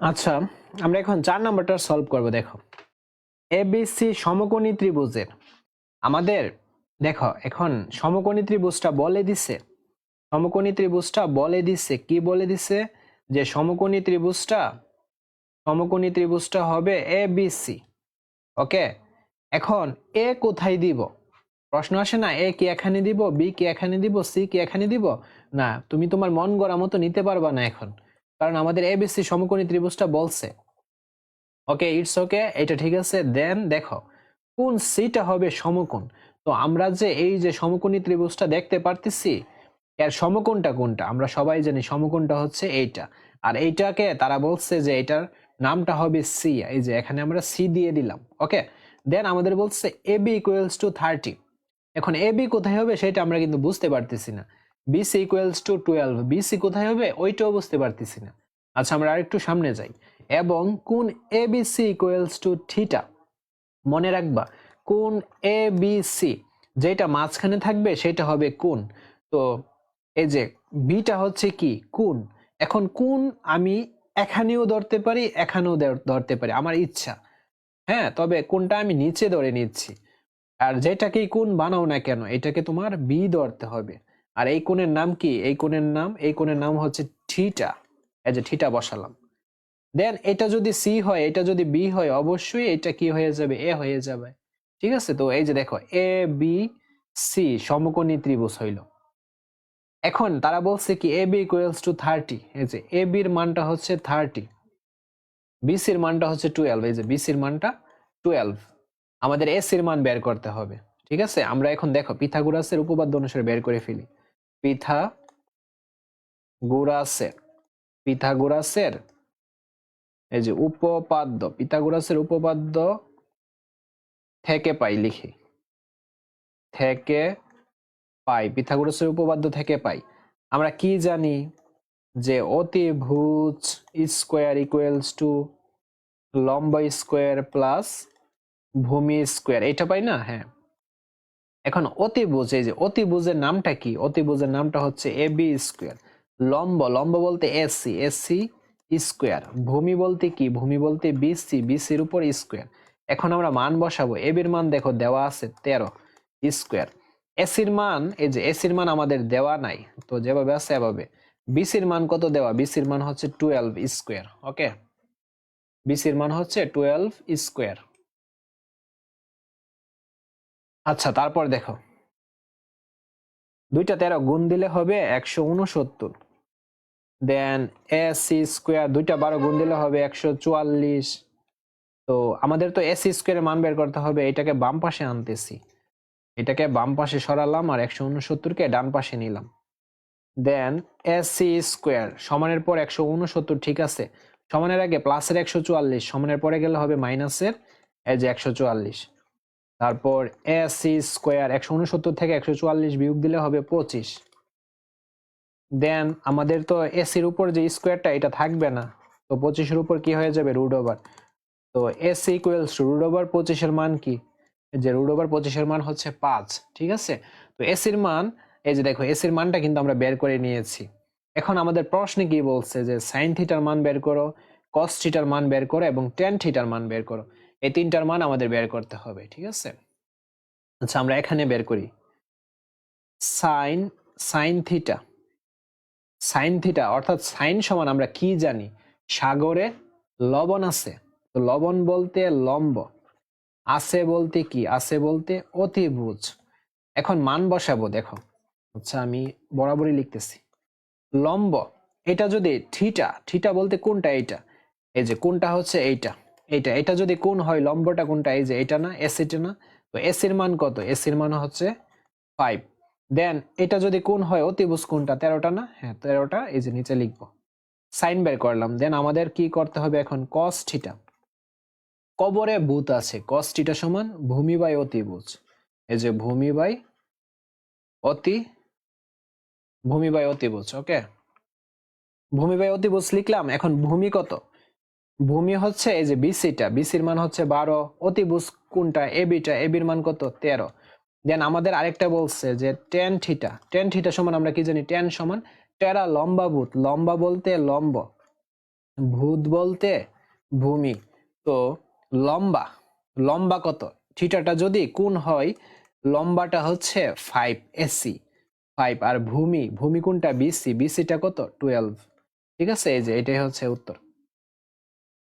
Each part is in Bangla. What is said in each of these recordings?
আচ্ছা আমরা এখন চার নাম্বারটা সলভ করব, দেখো। এ এবিসি সমকোণী ত্রিভুজের। আমাদের, দেখো, এখন সমকোণী ত্রিভুজটা বলে দিছে। সমকোণী ত্রিভুজটা বলে দিছে, কি বলে দিছে? যে সমকোণী ত্রিভুজটা সমকোণী ত্রিভুজটা হবে এ বিসি ওকে এখন এ কোথায় দিব? প্রশ্ন আসে না এ কি এখানে দিব বি কি এখানে দিব সি কি এখানে দিব? না, তুমি তোমার মন গড়া মতো নিতে পারবা না এখন। কারণ আমাদের এবিসি সমকোণী ত্রিভুজটা বলছে। ওকে ইটস ওকে এটা ঠিক আছে। দেন দেখো, কোন সিটা হবে সমকোণ? তো আমরা যে এই যে সমকোণী ত্রিভুজটা দেখতে পারতেছি, এর সমকোণটা কোনটা? আমরা সবাই জানি সমকোণটা হচ্ছে এইটা। আর এইটাকে তারা বলছে যে এটার নামটা হবে সি এই যে এখানে আমরা সি দিয়ে দিলাম। ওকে দেন আমাদের বলছে A B equals to thirty এখন এ বি কোথায় হবে সেটা আমরা কিন্তু বুঝতে পারতেছি না। BC equals to twelve BC কোথায় হবে? ওইটাও বুঝতে পারতেছি না। আচ্ছা আমরা আরেকটু সামনে যাই। এবং কোন A B C equals to theta মনে রাখবা, কোন এ বি সি যেটা মাঝখানে থাকবে, সেটা হবে কোন? তো এই যে বিটা হচ্ছে কি? কোন? এখন কোন আমি এখানেও ধরতে পারি, এখানেও ধর- ধরতে পারি, আমার ইচ্ছা। হ্যাঁ তবে কোনটা আমি নিচে ধরে নিচ্ছি। আর যেটাকেই কোন বানাও না কেন, এটাকে তোমার বি ধরতে হবে। আর এই কোণের নাম কি? এই কোণের নাম, এই কোণের নাম হচ্ছে থিটা। এই যে থিটা বসালাম। দেন এটা যদি সি হয়, এটা যদি বি হয়, অবশ্যই এটা কি হয়ে যাবে? এ হয়ে যাবে। ঠিক আছে? তো এই যে দেখো, এ, বি, সি সমকোণী ত্রিভুজ হইল। এখন তারা বলছে কি, A B equals to thirty এই যে এ বির মানটা হচ্ছে থার্টি বিসির মানটা হচ্ছে টুয়েলভ এই যে বিসির মানটা টুয়েলভ আমাদের এসির মান বের করতে হবে। ঠিক আছে? আমরা এখন দেখো, পিথাগোরাসের উপপাদ্য অনুসারে বের করে ফেলি। পিথা গোরাসের, পিথাগোরাসের, এই যে উপপাদ্য, পিথাগোরাসের উপপাদ্য থেকে পাই লিখি। থেকে পাই, পিথাগোরাসের উপপাদ্য থেকে পাই। আমরা কি জানি যে অতিভুজ স্কোয়ার ইকুয়ালস টু লম্ব স্কোয়ার প্লাস ভূমি স্কোয়ার এটা পাই না? হ্যাঁ। এখন অতিভুজ, এই যে অতিভুজের নামটা কি? অতিভুজের নামটা হচ্ছে এ বি স্কোয়ার। লম্ব লম্ব বলতে এসি এসি স্কোয়ার। ভূমি বলতে কি? ভূমি বলতে বিসি বিসির উপর স্কোয়ার। এখন আমরা মান বসাবো। এবির মান দেখো, দেওয়া আছে তেরো স্কোয়ার। এসির মান, এই যে এসির মান আমাদের দেওয়া নাই, তো যেভাবে আছে এভাবে। বিসির মান কত দেওয়া? বিসির মান হচ্ছে টুয়েলভ স্কোয়ার, ওকে? বিসির মান হচ্ছে টুয়েলভ স্কোয়ার। আচ্ছা তারপর দেখো। দুইটা তেরো গুণ দিলে হবে একশো উনসত্তর। দেন এসি স্কোয়ার দুইটা বারো গুণ দিলে হবে একশো চুয়াল্লিশ। তো আমাদের তো এসি স্কোয়ারের মান বের করতে হবে, এটাকে বাম পাশে আনতেছি। এটাকে বাম পাশে সরালাম আর একশো উনসত্তরকে ডান পাশে নিলাম। দেন এসি স্কোয়ার সমানের পর একশো উনসত্তর, ঠিক আছে। সমানের আগে প্লাসের একশো চুয়াল্লিশ, সমানের পরে গেলে হবে মাইনাসের এই যে একশো চুয়াল্লিশ। তারপর এসি স্কোয়ার একশো উনসত্তর থেকে একশো চুয়াল্লিশ বিয়োগ দিলে হবে পঁচিশ। দেন আমাদের তো এসির উপর যে স্কোয়ারটা এটা থাকবে না। তো পঁচিশের উপর কি হয়ে যাবে? রুট ওভার তো এসি ইকুয়ালস টু ওভার পঁচিশের মান কি? যে রুট ওভার পঁচিশের মান হচ্ছে পাঁচ, ঠিক আছে? তো এসির মান, এই যে দেখো এসির মানটা কিন্তু আমরা বের করে নিয়েছি। এখন আমাদের প্রশ্নে কি বলছে যে সাইন থিটার মান বের করো কস থিটার মান বের করো এবং টেন থিটার মান বের করো। এই তিনটার মান আমাদের বের করতে হবে, ঠিক আছে? আচ্ছা আমরা এখানে বের করি। Sine sine theta sine theta অর্থাৎ সাইন সমান আমরা কি জানি? সাগরে লবণ আছে। তো লবণ বলতে লম্ব। আছে বলতে কি? আছে বলতে অতিভুজ। এখন মান বসাবো, দেখো। আচ্ছা আমি বরাবরই লিখতেছি। লম্ব, এটা যদি থিটা থিটা বলতে কোনটা এইটা? এই যে কোনটা হচ্ছে এইটা। এইটা এটা যদি কোন হয়, লম্বটা কোনটা? এই যে এটা না এসিটা না, তো এসির মান কত? এসির মান হচ্ছে ফাইভ দেন এটা যদি কোন হয়, অতিভুজ কোনটা? তেরোটা না? হ্যাঁ তেরোটা, এই যে নিচে লিখব। সাইন বের করলাম। দেন আমাদের কি করতে হবে এখন? কস থিটা কবরে ভূত আছে। কস থিটা সমান ভূমি বাই অতিভুজ। এই যে ভূমি বাই অতি, ভূমি বাই অতিভুজ ওকে ভূমি বাই অতিভুজ লিখলাম। এখন ভূমি কত? ভূমি হচ্ছে এই যে বিসিটা বিসির মান হচ্ছে বারো। অতিভুজ কোনটা? এবিটা এবির মান কত? তেরো। দেন আমাদের আরেকটা বলছে যে টেন থিটা টেন থিটা সমান আমরা কি জানি? টেন সমান টেরা লম্বা ভূত লম্বা বলতে লম্ব। ভূত বলতে ভূমি। তো লম্বা। লম্বা কত? থিটাটা যদি কোন হয়, লম্বাটা হচ্ছে ফাইভ এসি ফাইভ আর ভূমি। ভূমি কোনটা? বিসি বিসিটা কত? টুয়েলভ ঠিক আছে? এই যে এটাই হচ্ছে উত্তর।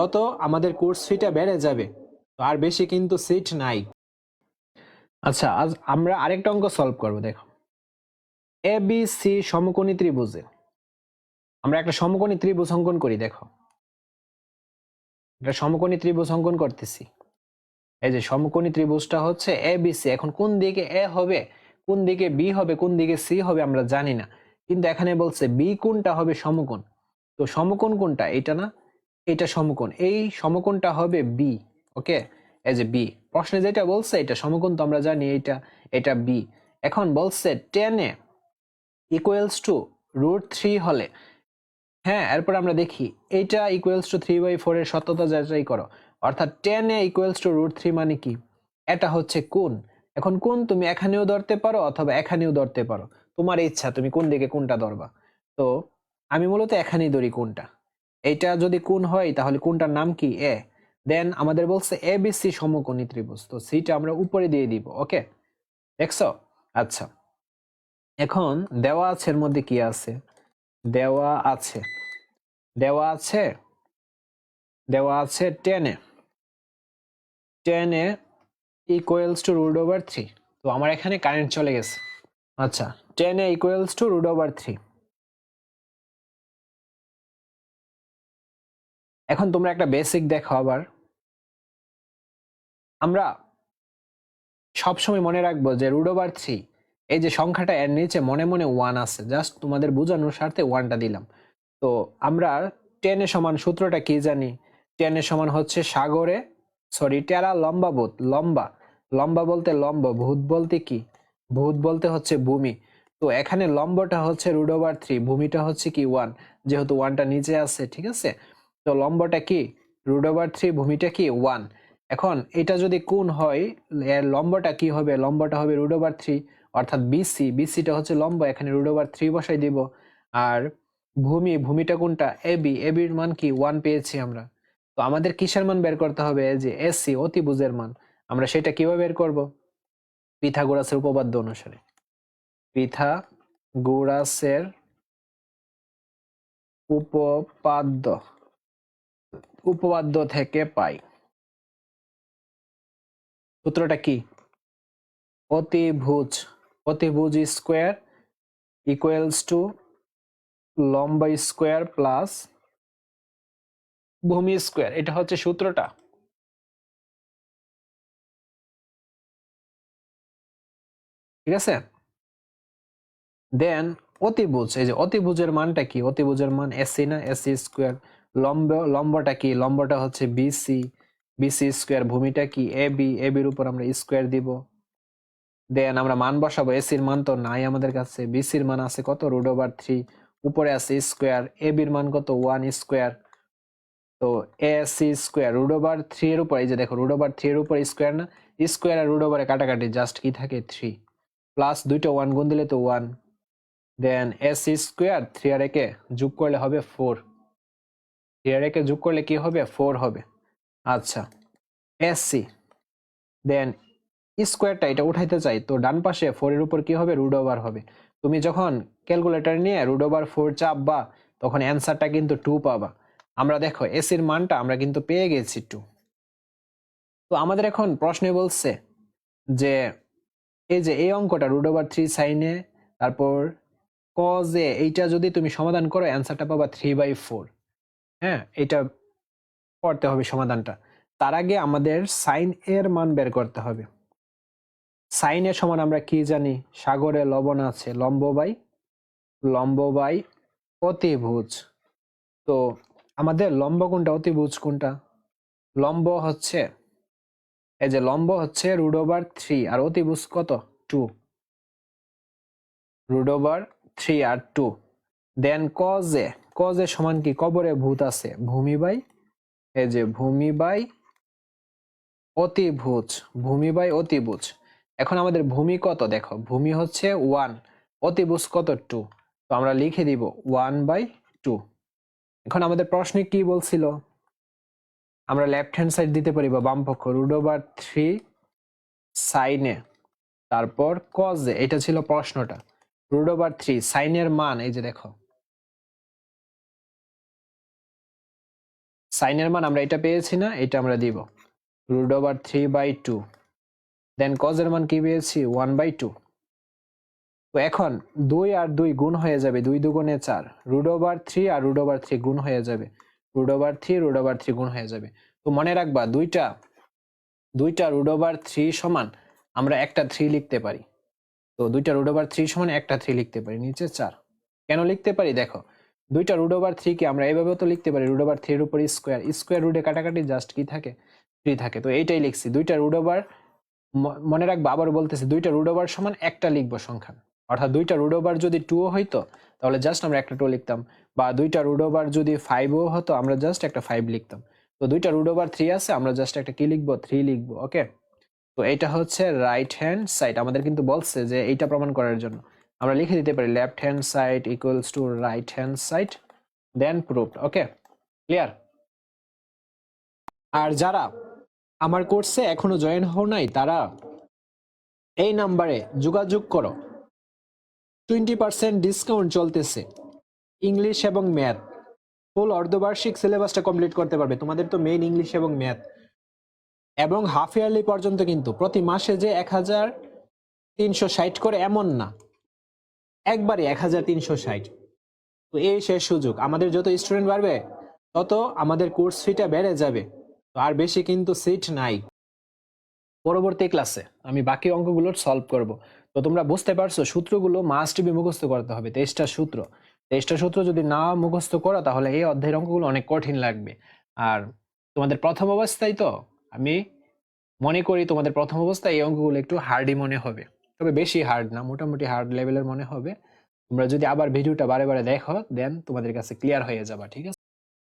তত আমাদের কোর্স ফিটা বেড়ে যাবে। তো আর বেশি কিন্তু সিট নাই। আচ্ছা আজ আমরা আরেকটা অঙ্ক সলভ করব, দেখো। এ বি সি সমকোণী ত্রিভুজের আমরা একটা সমকোণী ত্রিভুজ অঙ্কন করি, দেখো। একটা সমকোণী ত্রিভুজ অঙ্কন করতেছি। এই যে সমকোণী ত্রিভুজটা হচ্ছে এ বি সি এখন কোন দিকে এ হবে, কোন দিকে বি হবে, কোন দিকে সি হবে আমরা জানি না। কিন্তু এখানে বলছে বি কোনটা হবে সমকোণ। তো সমকোণ কোনটা? এটা না? এটা সমকোণ। এই সমকোণটা হবে বি ওকে এই এ বি প্রশ্নে যেটা বলছে, এটা সমকোণ তো আমরা জানি এটা এটা বি এখন বলছে টেনে ইকুয়ালস টু রুট থ্রি হলে হ্যাঁ এরপর আমরা দেখি, এইটা equals to three by four এর সত্যতা যাচাই করো। অর্থাৎ tan equals to root three মানে কি? এটা হচ্ছে কোন এখন কোন তুমি এখানেও ধরতে পারো অথবা এখানেও ধরতে পারো। তোমার ইচ্ছা, তুমি কোন দিকে কোনটা ধরবা। তো আমি মূলত এখানেই ধরি কোনটা এইটা যদি কোন হয়, তাহলে কোনটার নাম কি? এ। দেন আমাদের বলছে এ বি সি সমকোণী ত্রিভুজ। তো সিটা আমরা উপরে দিয়ে দিব, ওকে? দেখছ? আচ্ছা। এখন দেওয়া আছে এর মধ্যে কি আছে? দেওয়া আছে। দেওয়া আছে? দেওয়া আছে tan A tan A equals to root over three তো আমার এখানে কারেন্ট চলে গেছে। আচ্ছা tan A equals to root over three এখন তোমরা একটা বেসিক দেখো আবার। আমরা সবসময় মনে রাখব যে রুট ওভার থ্রি, এই যে সংখ্যাটা এর নিচে মনে মনে ওয়ান আছে জাস্ট তোমাদের বোঝানোর স্বার্থে ওয়ানটা দিলাম। তো আমরা টেনে সমান সূত্রটা কি জানি? টেনে সমান হচ্ছে সাগরে সরি টেরা লম্বা ভূত লম্বা। লম্বা বলতে লম্ব, ভূত বলতে কি? ভূত বলতে হচ্ছে ভূমি। তো এখানে লম্বটা হচ্ছে রুট থ্রি, ভূমিটা হচ্ছে কি ওয়ান যেহেতু ওয়ানটা নিচে আছে, ঠিক আছে? তো লম্বটা কি? রুট ওভার থ্রি ভূমিটা কি? ওয়ান এখন এটা যদি কোন হয়, এর লম্বটা কি হবে? লম্বটা হবে রুট ওভার থ্রি অর্থাৎ বিসি বিসিটা হচ্ছে লম্ব, এখানে রুট ওভার থ্রি বসাই দিব। আর ভূমি, ভূমিটা কোনটা? এ এবি এবির মান কি? ওয়ান পেয়েছি আমরা। তো আমাদের কিসের মান বের করতে হবে? যে এসি অতিভুজের মান। আমরা সেটা কীভাবে বের করব? পিথাগোরাসের উপপাদ্য অনুসারে। পিথাগোরাসের উপপাদ্য। উপপাদ্য থেকে পাই। সূত্রটা কি? অতিভুজ। অতিভুজ স্কোয়ার ইকুয়ালস টু লম্বা স্কোয়ার প্লাস ভূমি স্কোয়ার। এটা হচ্ছে সূত্রটা। ঠিক আছে? দেন অতিভুজ, এই যে অতিভুজের মানটা কি? অতিভুজের মান এসি না এসি স্কোয়ার? লম্ব, লম্বটা কি? লম্বটা হচ্ছে বিসি বিসি স্কোয়ার ভূমিটা কি? এ বি এ বির উপর আমরা স্কোয়ার দিব। দেন আমরা মান বসাবো এসির মান তো নাই আমাদের কাছে। বিসির মান আছে কত? রুট ওভার থ্রি উপরে আছে স্কোয়ার এ বির মান কত? ওয়ান স্কোয়ার তো A C square root over three এর উপর, এই যে দেখো রুট ওভার থ্রি এর উপর স্কোয়ার না? স্কোয়ার আর রুট ওভারে কাটাকাটি জাস্ট কি থাকে? থ্রি প্লাস দুইটা ওয়ান গুণ দিলে তো one then A C square three আর একে যোগ করলে হবে ফোর আর একে যোগ করলে কি হবে? ফোর হবে। আচ্ছা। এস সি দেন স্কোয়ারটা এটা উঠাইতে চাই, তো ডান পাশে ফোর এর উপর কি হবে? রুট ওভার হবে। তুমি যখন ক্যালকুলেটর নিয়ে রুট ওভার ফোর চাপবা, তখন অ্যান্সারটা কিন্তু টু পাবা। আমরা দেখো এস এর মানটা আমরা কিন্তু পেয়ে গেছি টু তো আমাদের এখন প্রশ্নে বলছে যে, এই যে এই অঙ্কটা রুট ওভার থ্রি সাইনে তারপর কজে এইটা যদি তুমি সমাধান করো অ্যান্সারটা পাবা থ্রি বাই ফোর হ্যাঁ এটা করতে হবে সমাধানটা। তার আগে আমাদের সাইন এর মান বের করতে হবে। সাইনের সমান আমরা কি জানি? সাগরে লবণ আছে, লম্ব বাই লম্ব বাই অতিভুজ। তো আমাদের লম্ব কোনটা, অতিভুজ কোনটা? লম্ব হচ্ছে, এই যে লম্ব হচ্ছে রুট ওভার থ্রি, আর অতিভুজ কত? Two. Root over three R two. Then cos A? Cos A সমান কি? কবরে ভূত আছে। ভূমি বাই এই যে ভূমি বাই অতিভুজ ভূমি বাই অতিভুজ এখন আমাদের ভূমি কত? দেখো, ভূমি হচ্ছে ওয়ান অতিভুজ কত? টু তো আমরা লিখে দিব ওয়ান বাই টু এখন আমাদের প্রশ্নে কি বলছিল? আমরা লেফট হ্যান্ড সাইড দিতে পারি বা বাম পক্ষ। রুট ওভার থ্রি সাইনে তারপর কজে এটা ছিল প্রশ্নটা। রুট ওভার থ্রি সাইনের মান, এই যে দেখো। সাইনের মান আমরা এটা পেয়েছি না, এটা আমরা দিব। Root over three by two then কজের মান কি পেয়েছি? ওয়ান বাই টু তো এখন দুই আর দুই গুণ হয়ে যাবে দুই দুগুণে চার। রুট ওভার থ্রি আর রুট ওভার থ্রি গুণ হয়ে যাবে। Root over three root over three গুণ হয়ে যাবে। তো মনে রাখবা দুইটা দুইটা রুট ওভার থ্রি সমান আমরা একটা থ্রি লিখতে পারি। তো দুইটা রুট ওভার থ্রি সমান একটা থ্রি লিখতে পারি, নিচে চার। কেন লিখতে পারি? দেখো দুইটা রুট ওভার থ্রি কে আমরা এইভাবেও তো লিখতে পারি রুট ওভার থ্রির উপর স্কোয়ার স্কোয়ার রুটে কাটাকাটি জাস্ট কি থাকে? থ্রি থাকে। তো এইটাই লিখছি। দুইটা রুট ওভার মনে রাখব, আবার বলতেছি, দুইটা রুট ওভার সমান একটা লিখব সংখ্যা। অর্থাৎ দুইটা রুট ওভার যদি টুও হইতো, তাহলে জাস্ট আমরা একটা টু লিখতাম। বা দুইটা রুট ওভার যদি ফাইভও হতো, আমরা জাস্ট একটা ফাইভ লিখতাম। তো দুইটা রুট ওভার থ্রি আছে, আমরা জাস্ট একটা কি লিখব? থ্রি লিখব ওকে তো এটা হচ্ছে রাইট হ্যান্ড সাইড আমাদের কিন্তু বলছে যে এইটা প্রমাণ করার জন্য। আমরা লিখে দিতে পারি left hand side equals to right hand side then proved okay clear আর যারা আমার কোর্সে এখনও জয়েন হও নাই, তারা এই নাম্বারে যোগাযোগ করো। টোয়েন্টি পার্সেন্ট ডিসকাউন্ট চলতেছে। ইংলিশ এবং ম্যাথ ফুল অর্ধবার্ষিক সিলেবাসটা কমপ্লিট করতে পারবে। তোমাদের তো মেইন ইংলিশ এবং ম্যাথ এবং হাফ ইয়ারলি পর্যন্ত কিন্তু প্রতি মাসে যে এক হাজার তিনশো ষাট করে এমন না। একবারে এক হাজার তিনশো ষাট। তো এই শেষ সুযোগ। আমাদের যত স্টুডেন্ট বাড়বে, তত আমাদের কোর্স ফিটা বেড়ে যাবে। তো আর বেশি কিন্তু সিট নাই। পরবর্তী ক্লাসে আমি বাকি অঙ্কগুলোর সলভ করব। তো তোমরা বুঝতে পারছ, সূত্রগুলো মাস্ট বি মুখস্থ করতে হবে, তেইশটা সূত্র। তেইশটা সূত্র যদি না মুখস্থ করো, তাহলে এই অধ্যায়ের অঙ্কগুলো অনেক কঠিন লাগবে। আর তোমাদের প্রথম অবস্থায় তো আমি মনে করি তোমাদের প্রথম অবস্থায় এই অঙ্কগুলো একটু হার্ডই মনে হবে। তবে বেশি হার্ড না, মোটামুটি হার্ড লেভেলের মনে হবে। তোমরা যদি আবার ভিডিওটা বারে বারে দেখো দেন তোমাদের কাছে ক্লিয়ার হয়ে যাবা, ঠিক আছে?